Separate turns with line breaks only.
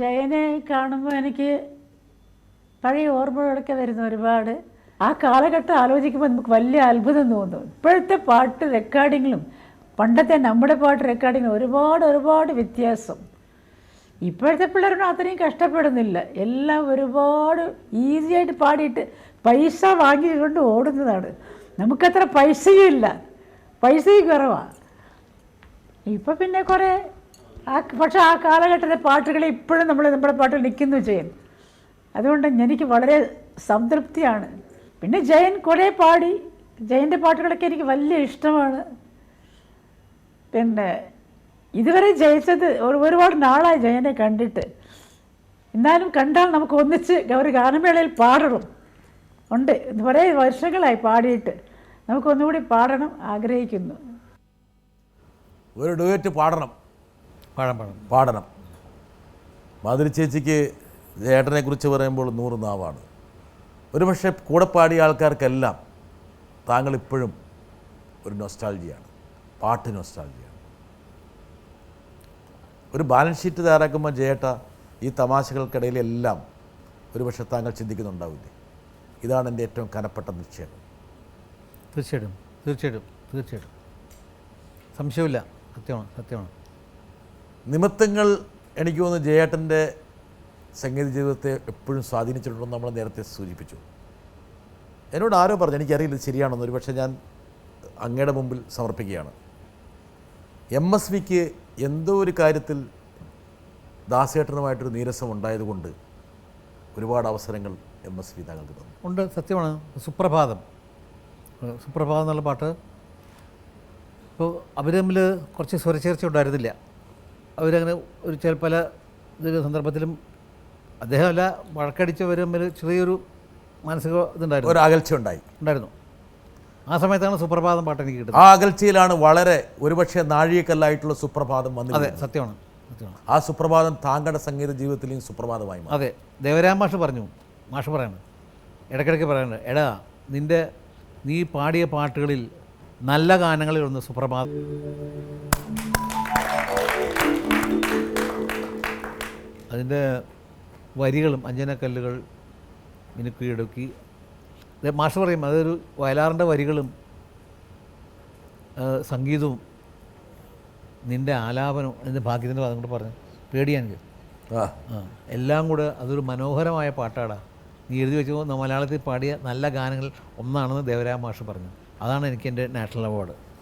ജയനെ കാണുമ്പോൾ എനിക്ക് പഴയ ഓർമ്മകളൊക്കെ വരുന്ന ഒരുപാട്. ആ കാലഘട്ടം ആലോചിക്കുമ്പോൾ നമുക്ക് വലിയ അത്ഭുതം തോന്നും. ഇപ്പോഴത്തെ പാട്ട് റെക്കോർഡിങ്ങിലും പണ്ടത്തെ നമ്മുടെ പാട്ട് റെക്കോർഡിങ്ങിലും ഒരുപാട് ഒരുപാട് വ്യത്യാസം. ഇപ്പോഴത്തെ പിള്ളേരൊന്നും അത്രയും കഷ്ടപ്പെടുന്നില്ല. എല്ലാം ഒരുപാട് ഈസി ആയിട്ട് പാടിയിട്ട് പൈസ വാങ്ങിക്കൊണ്ട് ഓടുന്നതാണ്. നമുക്കത്ര പൈസയും ഇല്ല. പൈസയും കുറവാണ് ഇപ്പം പിന്നെ കുറേ ആ പക്ഷെ ആ കാലഘട്ടത്തിലെ പാട്ടുകൾ ഇപ്പോഴും നമ്മൾ നമ്മുടെ പാട്ടിൽ നിൽക്കുന്നു ജയൻ. അതുകൊണ്ട് എനിക്ക് വളരെ സംതൃപ്തിയാണ്. പിന്നെ ജയൻ കുറേ പാടി. ജയന്റെ പാട്ടുകളൊക്കെ എനിക്ക് വലിയ ഇഷ്ടമാണ്. പിന്നെ ഇതുവരെ ജയിച്ചത് ഒരു ഒരുപാട് നാളായി ജയനെ കണ്ടിട്ട്. എന്നാലും കണ്ടാൽ നമുക്ക് ഒന്നിച്ച് ഒരു ഗാനമേളയിൽ പാടണം. ഉണ്ട്. കുറേ വർഷങ്ങളായി പാടിയിട്ട്. നമുക്കൊന്നുകൂടി പാടണം ആഗ്രഹിക്കുന്നു.
ഒരു ഡുവേറ്റ് പാടണം.
പാടാം പാടാം.
പാടണം. മാധുരി ചേച്ചിക്ക് ഏട്ടനെ കുറിച്ച് പറയുമ്പോൾ നൂറ് നാവാണ്. ഒരുപക്ഷെ കൂടെ പാടിയ ആൾക്കാർക്കെല്ലാം താങ്കൾ ഇപ്പോഴും ഒരു നൊസ്റ്റാൾജിയാണ് പാട്ട് നൊസ്റ്റാൾജിയാണ് ഒരു ബാലൻസ് ഷീറ്റ് തയ്യാറാക്കുമ്പോൾ ജയേട്ട ഈ തമാശകൾക്കിടയിലെല്ലാം ഒരുപക്ഷെ താങ്കൾ ചിന്തിക്കുന്നുണ്ടാവില്ലേ? ഇതാണ് എന്റെ ഏറ്റവും കനപ്പെട്ട നിക്ഷേപം
തീർച്ചയായിട്ടും തീർച്ചയായിട്ടും തീർച്ചയായിട്ടും. സംശയമില്ല സത്യമാണ് സത്യമാണ്.
നിമിത്തങ്ങൾ എനിക്ക് തോന്നുന്നു ജയേട്ടന്റെ സംഗീത ജീവിതത്തെ എപ്പോഴും സ്വാധീനിച്ചിട്ടുണ്ടെന്ന് നമ്മൾ നേരത്തെ സൂചിപ്പിച്ചു. എന്നോട് ആരോ പറഞ്ഞു എനിക്കറിയില്ല ശരിയാണെന്ന് ശരിയാണെന്ന്. ഒരുപക്ഷെ ഞാൻ അങ്ങയുടെ മുമ്പിൽ സമർപ്പിക്കുകയാണ്. എം എസ് വിക്ക് എന്തോ ഒരു കാര്യത്തിൽ ദാസേട്ടനുമായിട്ടൊരു നീരസം ഉണ്ടായതുകൊണ്ട് ഒരുപാട് അവസരങ്ങൾ എം എസ് വി താങ്കൾക്ക് തന്നു.
ഉണ്ട് സത്യമാണ്. സുപ്രഭാതം. സുപ്രഭാതം എന്നുള്ള പാട്ട് ഇപ്പോൾ അവർ തമ്മിൽ കുറച്ച് സ്വരച്ചേർച്ച ഉണ്ടായിരുന്നില്ല അവരങ്ങനെ ഒരു ചില പല സന്ദർഭത്തിലും അദ്ദേഹമല്ല വഴക്കടിച്ചവർ തമ്മിൽ ചെറിയൊരു മാനസിക ഇതുണ്ടായിരുന്നു.
ഒരു അകൽച്ച ഉണ്ടായി
ഉണ്ടായിരുന്നു. ആ സമയത്താണ് സുപ്രഭാതം പാട്ട് എനിക്ക് കിട്ടുന്നത്.
ആ അകൽച്ചയിലാണ് വളരെ ഒരുപക്ഷെ നാഴികക്കല്ലായിട്ടുള്ള സുപ്രഭാതം
അതെ
വന്നത്
സത്യമാണ് സത്യമാണ്.
ആ സുപ്രഭാതം താങ്കളുടെ സംഗീത ജീവിതത്തിലെയും സുപ്രഭാതമായി
അതെ ദേവരാം മാഷ് പറഞ്ഞു മാഷ് പറയാണ് ഇടയ്ക്കിടയ്ക്ക് പറയാണ് എടാ നിന്റെ നീ പാടിയ പാട്ടുകളിൽ നല്ല ഗാനങ്ങളിൽ ഒന്ന് സുപ്രഭാതം അതിന്റെ വരികളും അഞ്ജനക്കല്ലുകൾ മിനുക്കിയിടുക്കി ഇടുക്കി മാഷ് പറയും അതൊരു വയലാറിന്റെ വരികളും സംഗീതവും നിന്റെ ആലാപനവും എന്റെ ഭാഗ്യത്തിന്റെ ഭാഗം കൂടെ പറഞ്ഞു. പേടിയാണ് എനിക്ക്
ആ.
എല്ലാം കൂടെ അതൊരു മനോഹരമായ പാട്ടാടാ. നീ എഴുതി വെച്ചപ്പോൾ മലയാളത്തിൽ പാടിയ നല്ല ഗാനങ്ങൾ ഒന്നാണെന്ന് ദേവരാമ മാഷ് പറഞ്ഞു. അതാണ് എനിക്ക് എന്റെ നാഷണൽ അവാർഡ്.